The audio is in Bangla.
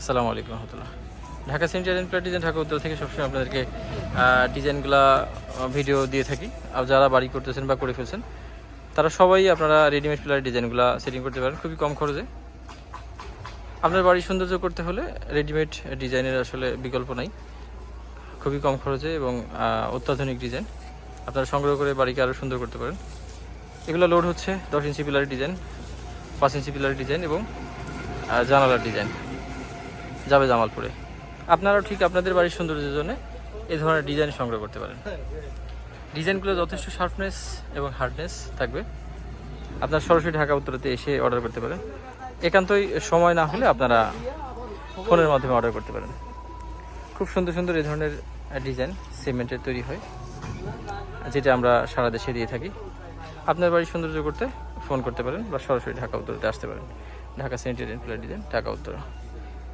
আসসালামু আলাইকুম রহমতুল্লাহ। ঢাকা সেন্টার প্লাট ডিজাইন ঢাকা উত্তর থেকে সবসময় আপনাদেরকে ডিজাইনগুলো ভিডিও দিয়ে থাকি। আর যারা বাড়ি করতেছেন বা করে ফেলছেন, তারা সবাই আপনারা রেডিমেড প্লার ডিজাইনগুলো সেটিং করতে পারেন, খুবই কম খরচে। আপনার বাড়ি সৌন্দর্য করতে হলে রেডিমেড ডিজাইনের আসলে বিকল্প নাই। খুবই কম খরচে এবং অত্যাধুনিক ডিজাইন। আপনারা সংগ্রহ করে বাড়িকে আরও সুন্দর করতে পারেন। এগুলো লোড হচ্ছে দশ ইঞ্চি পিলারের ডিজাইন, পাঁচ ইঞ্চি পিলারের ডিজাইন এবং জানালার ডিজাইন। যাবে জামালপুরে। আপনারাও ঠিক আপনাদের বাড়ির সৌন্দর্যের জন্য এই ধরনের ডিজাইন সংগ্রহ করতে পারেন। ডিজাইনগুলো যথেষ্ট শার্পনেস এবং হার্ডনেস থাকবে। আপনার সরাসরি ঢাকা উত্তরতে এসে অর্ডার করতে পারেন। একান্তই সময় না হলে আপনারা ফোনের মাধ্যমে অর্ডার করতে পারেন। খুব সুন্দর সুন্দর এই ধরনের ডিজাইন সিমেন্টের তৈরি হয়, যেটা আমরা সারা দেশে দিয়ে থাকি। আপনার বাড়ির সৌন্দর্য করতে ফোন করতে পারেন বা সরাসরি ঢাকা উত্তরতে আসতে পারেন। ঢাকা সেন্টার প্লার ডিজাইন ঢাকা, উত্তর।